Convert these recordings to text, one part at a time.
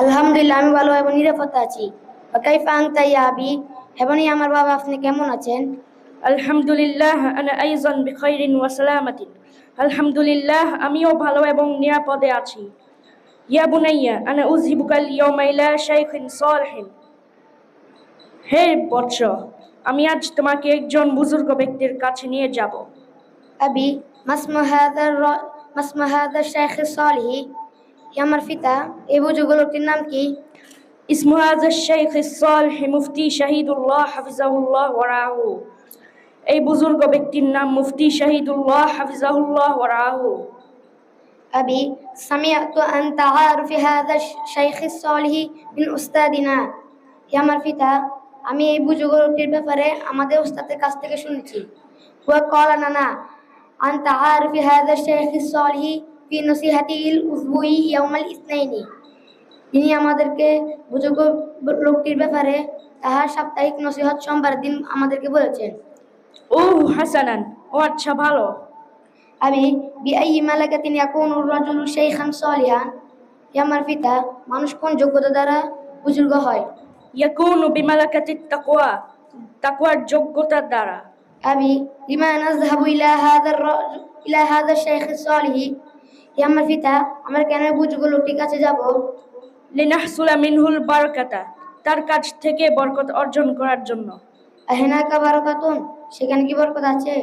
আলহামদুলিল্লাহ আমি ভালো এবং নিরাপদ আছি। ওকাই ফাং তাই আবি? হেবনি আমার বাবা আপনি কেমন আছেন? আলহামদুলিল্লাহ আনা আইজন বিখৈরিন ওয়াসালামাতিন আলহামদুলিল্লাহ আমিও ভালো এবং নিরাপদে আছি। ইয়া বুনাইয়া আনা উজুকেল ইয় মাইলা শাইখিন সলহিন। হে বৎস আমি আজ তোমাকে একজন বুজুর্গ ব্যক্তির কাছে নিয়ে যাব। আবি মাসমা হাদা মাসমা হাদা শাইখ সলহি? হে আমার পিতা এই বুজুর্গ লোকটির নাম কি اسم هذا الشيخ الصالح মুফতি শাহিদুল্লাহ হাফিজাহুল্লাহ ওয়ারাহু এই বুজুর্গ ব্যক্তির নাম মুফতি শাহিদুল্লাহ হাফিজাহুল্লাহ ওয়ারাহু أبي سمعت عن تعارف هذا الشيخ الصالح من أستاذنا হে আমার পিতা আমি এই বুজুর্গ লোকটির ব্যাপারে আমাদের ওস্তাদের কাছ থেকে শুনেছি هو قال لنا عن تعارف هذا الشيخ الصالح ফি নসিহাতি ইল উসবুই ইয়ামাল ইসনাইনি? তিনি আমাদেরকে বুজুর্গ লোকটির ব্যাপারে তাহার সাপ্তাহিক নসিহত সোমবার দিন আমাদেরকে বলেছেন। ও হাসানান ও আচ্ছা ভালো। আমি বিআই মালাকে তিনি এখন রাজুল শেখান সলিহান। ইয়ামার পিতা মানুষ কোন যোগ্যতা দ্বারা বুজুর্গ হয়? ইয়া ইয়াকুনু বিমালাকাতিত তাকওয়া তাকওয়ার যোগ্যতার দ্বারা। আমি লিমা নাযহাবু ইলা ইলাহাদার ইলা হাদার শাইখ হে আমার পিতা আমরা কেন এই বুজুর্গ লোকটির কাছে যাব লিনাহসুলা মিনহুল বারাকাতা তার কাছ থেকে বরকত অর্জন করার জন্য হেনাকা বারাকাতুন সেখানে কি বরকত আছে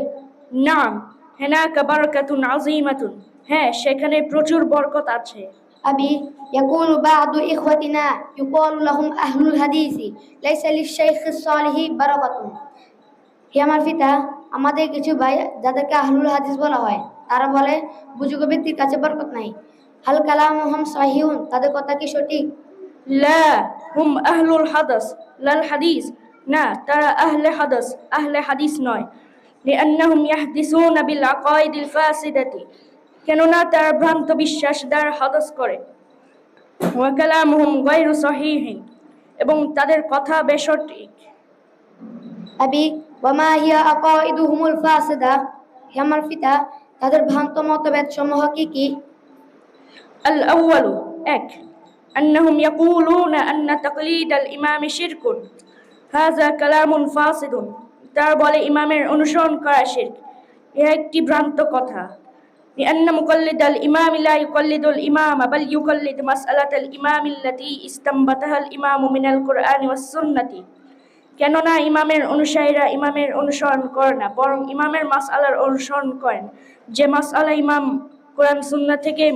নাম হেনাকা বারাকাতুন আযীমাতুন হ্যাঁ সেখানে প্রচুর বরকত আছে أبي يقول بعض إخوتنا يقال لهم أهل الحديث ليس للشيخ الصالح بركة হে আমার পিতা আমাদের কিছু ভাই যাদেরকে আহলুল হাদিস বলা হয় তারা বলে বুজুর্গ ব্যক্তির কাছে বরকত নাই। হাল কালাম হম সাহিউন তাদের কথা কি সঠিক? লা হুম আহলুল হাদাস লাল হাদিস। না তারা আহলে হাদাস আহলে হাদিস নয়। লিআন্নাহুম ইয়াহদিসুনা বিল আকাইদিল ফাসিদাতি কেননা তারা ভ্রান্ত বিশ্বাস দ্বারা হাদাস করে। ওয়া কালামুহুম গায়রু সহিহিন এবং তাদের কথা বেসঠিক। আবি ওয়ামা হিয়া আকাইদুহুমুল ফাসিদা? হে আমার পিতা তাদের ভ্রান্ত মতভেদ সমূহ কি কি الأول এক أنهم يقولون أن تقليد الإمام شرك هذا كلام فاسد তার বলে ইমামের অনুসরণ করা শিরক এর একটি ভ্রান্ত কথা لأن مقلد الإمام لا يقلد الإمام بل يقلد مسألة الإمام التي استنبطها الإمام من القرآن والسنة কেননা ইমামের অনুসারীরা ইমামের অনুসরণ করে না বরং ইমামের মাসআলার অনুসরণ করেন যে মাসআলা ইমাম কোরআন সুন্নাহ থেকে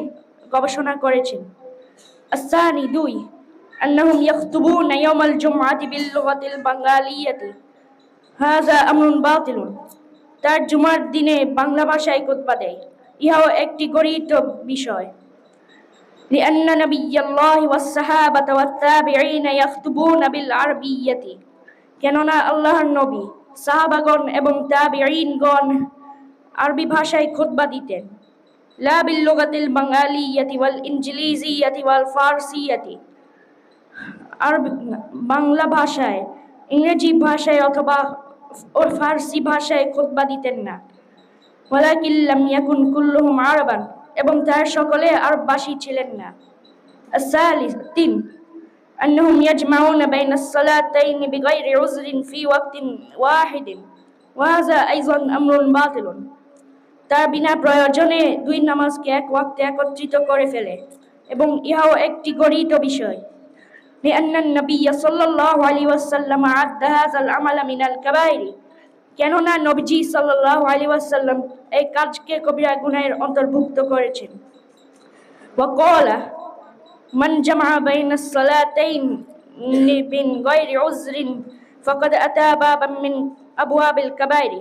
গবেষণা করেছেন الثاني দুই أنهم يخطبون يوم الجمعة باللغة البنغالية هذا أمر باطل তার জুমার দিনে বাংলা ভাষায় খুতবা দেয় ইহাও একটি গরিত বিষয় لأن نبي الله والصحابة والتابعين يخطبون بالعربية কেননা আল্লাহর নবী, সাহাবাগণ এবং তাবিঈনগণ আরবি ভাষায় খুতবা দিতেন। লা বিল্লুগাতিল বাঙালিয়াতি ওয়াল ইংলিজিয়াতি ফার্সি ফার্সিয়াতি। আর বাংলা ভাষায়, ইংরেজি ভাষায় অথবা ও ফার্সি ভাষায় খুতবা দিতেন না। ওয়ালাকিল্লাম ইয়াকুন কুল্লুহুম আরবান এবং তার সকলে আরববাসী ছিলেন না। সালিস তিন أنهم يجمعون بين الصلاتين بغير عذر في وقت واحد وهذا أيضا أمر باطل তার বিনা প্রয়োজনে দুই নামাজকে এক ওয়াক্তে একত্রিত করে ফেলে এবং ইহাও একটি গরিত বিষয় لأن النبي صلى الله عليه وسلم عد هذا العمل من الكبائر কেননা নবীজি সাল্লাল্লাহু আলাইহি ওয়াসাল্লাম এই কাজকে কবিরা গুনাহের অন্তর্ভুক্ত করেছেন وقال من جمع بين الصلاتين من غير عذر فقد أتى بابا من أبواب الكبائر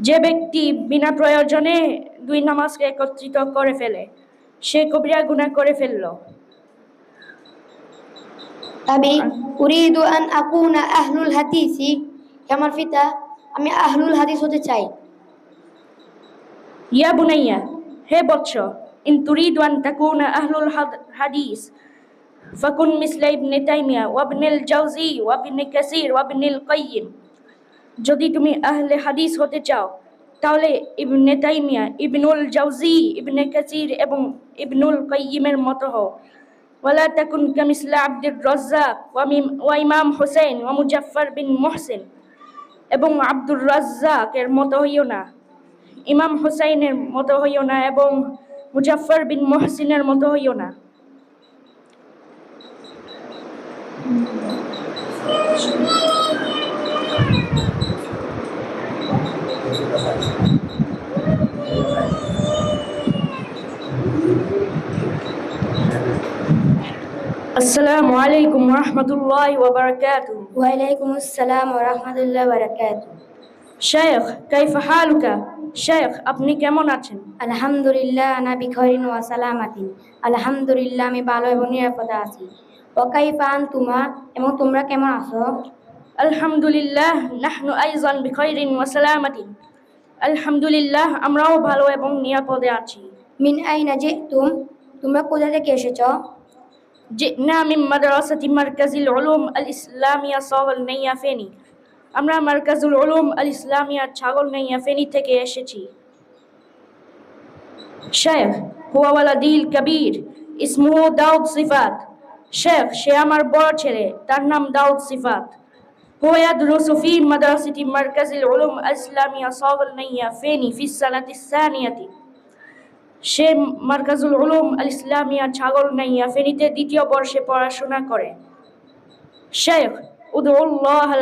যে ব্যক্তি বিনা প্রয়োজনে দুই নামাজকে একত্রিত করে ফেলে সে কবিরা গুনাহ করে ফেললো আবি উরিদু আন আকুনা আহলুল হাদিসি হে আমার পিতা আমি আহলুল হাদিস হতে চাই ইয়া বুনাইয়া হে বৎস ইন তুরিদু আন তাকুনা আহলুল হাদ- হাদিস ফাকুন মিসলা ইবনে তাইমিয়া ওয়াবনিল জাওজি ওয়াবনে কাসির ওয়াবনিল কাইয়িম যদি তুমি আহলে হাদিস হতে চাও তাহলে ইবনে তাইমিয়া ইবনুল জাওজি ইবনে কাসির এবং ইবনুল কাইয়িমের মতো হও ولا تكن كمثل عبد الرزاق ومم- وإمام حسين ومجفر بن محسن এবং আব্দুর রাজ্জাকের মতো হইও না ইমাম হুসাইনের মতো হইও না এবং মুজাফফর বিন মুহসিনের মতো হইও না। আসসালামু আলাইকুম রহমতুল্লাহ ওবরাকাতুহ ওয়ালাইকুম আসসালাম ওয়া রাহমাতুল্লাহি ওয়া বারাকাতুহু। শেখ কাইফ হালুকা? শেখ আপনি কেমন আছেন? আলহামদুলিল্লাহ আনা বিখরিন ওয়া সালামাতিন। আলহামদুলিল্লাহ আমি ভালো এবং নিরাপদে আছি। ওয়া কাইফা আনতুমা এবং তোমরা কেমন আছো? আলহামদুলিল্লাহ নাহনু আইজান বিখাইরিন ওয়া সালামাতিন। আলহামদুলিল্লাহ আমরাও ভালো এবং নিরাপদে আছি। মিন আইনা জিতুম তোমরা কোথা থেকে এসেছ? জিনা মিন মাদ্রাসাতি মারকাজিল উলুম আল ইসলামিয়া সগল নাইয়া ফেনি আমরা মারকাজুল উলুম আল ইসলামিয়া ছাগল নাইয়া ফেনি থেকে এসেছি শেখ হুয়া ওয়ালাদিল কবির ইসমুহু দাউদ সিফাত শেখ সে আমার বড় ছেলে তার নাম দাউদ সিফাত هو يدرس في مدرسة مركز العلوم الإسلامية صاغ النية فيني في السنة الثانية সে মার্কাজুল উলুম আল ইসলামিয়া ছাগল নাইয়া ফেনীতে দ্বিতীয় বর্ষে পড়াশোনা করে শেখ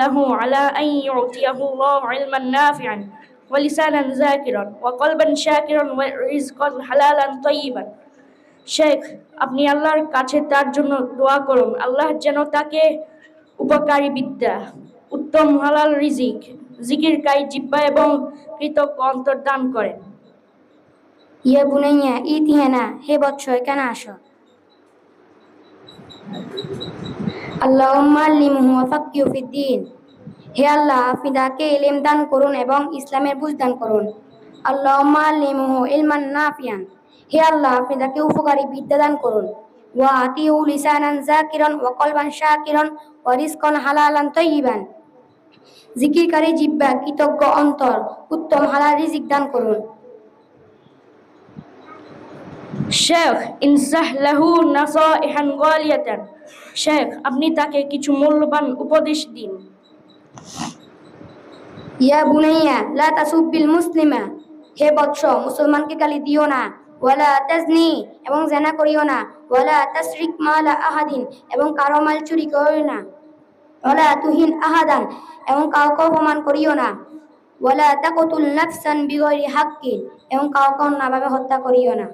লাহু আলা আন ইউতিয়াহু আল্লাহু ইলমান নাফিআন ওয়া লিসানান যাকিরান ওয়া কলবান শাকিরান ওয়া রিজকান হালালান শেখ আপনি আল্লাহর কাছে তার জন্য দোয়া করুন। আল্লাহ যেন তাকে উপকারী বিদ্যা, উত্তম হালাল রিজিক, জিকিরকারী জিব্বা এবং কৃতজ্ঞ অন্তর দান করেন। ইয়া বুনাইয়া, ইতিহানা, হে বৎস, এখানে আসো। ফাক্কিহু ফিদ্দিন হে আল্লাহ আপনি তাকে দান করুন এবং ইসলামের বুঝ দান করুন। আল্লাহুম্মা আল্লিমহু ইলমান নাফিয়ান। হে আল্লাহ তাকে উপকারী বিদ্যা দান করুন। ওয়া আতিহু লিসানান যাকিরান ওয়া কলবান শাকিরান ওয়া রিজকান হালালান তাইয়িবান। জিকিরকারী জিব্বা, কৃতজ্ঞ অন্তর, উত্তম হালাল রিজিক দান করুন। শেখ ইনসাহ লাহু নাসাইহান গালিয়াতান। শেখ, আপনি তাকে কিছু মূল্যবান উপদেশ দিন। ইয়া বুনাইয়া, লা তাসুব্বিল মুসলিমা। হে বৎস, মুসলমানকে গালি দিও না। ওয়ালা তাজনি, এবং জেনা করিও না। ওয়ালা তাসরিক মালা আহাদিন, এবং কারও মাল চুরি করিও না। ওয়ালা তুহিন আহাদান, এবং কাউকে অপমান করিও না। ওয়ালা তাকতুল নাফসান বিগয়রি হাক্কিন এবং কাউকে অন্যভাবে হত্যা করিও না।